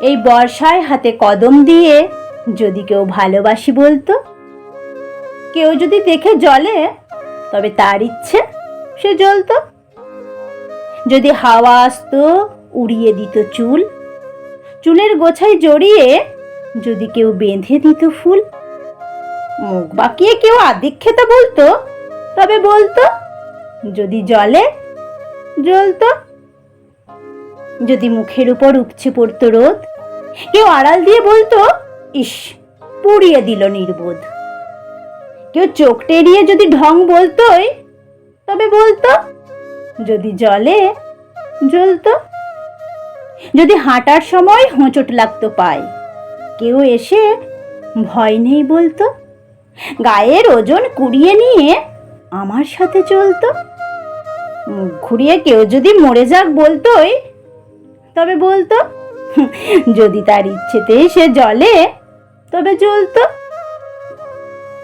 এই বর্ষায় হাতে কদম দিয়ে যদি কেউ ভালোবাসি বলতো? কেউ যদি দেখে জলে তবে তার ইচ্ছে সে জ্বলতো। যদি হাওয়া আসতো, উড়িয়ে দিত চুল। চুলের গোছায় জড়িয়ে যদি কেউ বেঁধে দিত ফুল। মুখ বাঁকিয়ে কেউ আদিক্ষেতা বলতো, তবে বলতো, যদি জলে জ্বলতো। যদি মুখের উপর উপচে পড়তো রোদ, কেউ আড়াল দিয়ে বলতো, ইস, পুড়িয়ে দিল নির্বোধ। কেউ চোখ টেরিয়ে যদি ঢং বলতোই, তবে বলতো, যদি জলে, জ্বলতো। যদি হাঁটার সময় হোঁচট লাগতো পায়, কেউ এসে ভয় নেই বলতো, গায়ের ওজন কুড়িয়ে নিয়ে আমার সাথে চলতো। ঘুরিয়ে কেউ যদি মরে যাক বলতোই তবে বলতো, যদি তার ইচ্ছেতে সে জলে, তবে জ্বলতো।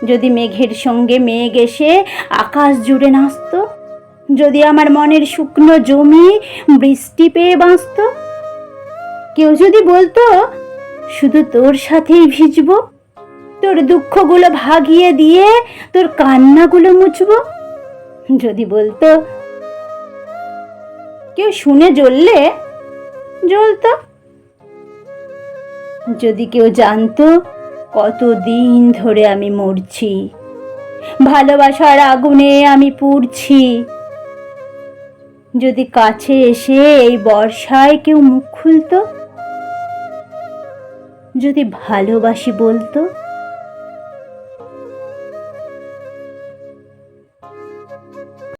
যদি মেঘের সঙ্গে মেঘ এসে আকাশ জুড়ে নাচতো, যদি আমার মনের শুকনো জমি বৃষ্টি পেয়ে বাঁচত। কেউ যদি বলতো, শুধু তোর সাথেই ভিজবো, তোর দুঃখগুলো ভাগিয়ে দিয়ে তোর কান্নাগুলো মুছবো। যদি বলতো, কেউ শুনে জ্বললে জ্বলতো। যদি কেউ জানতো, কতদিন ধরে আমি মরছি, ভালোবাসার আগুনে আমি পুড়ছি। যদি কাছে এসে এই বর্ষায় কেউ মুখ খুলত, যদি ভালোবাসি বলতো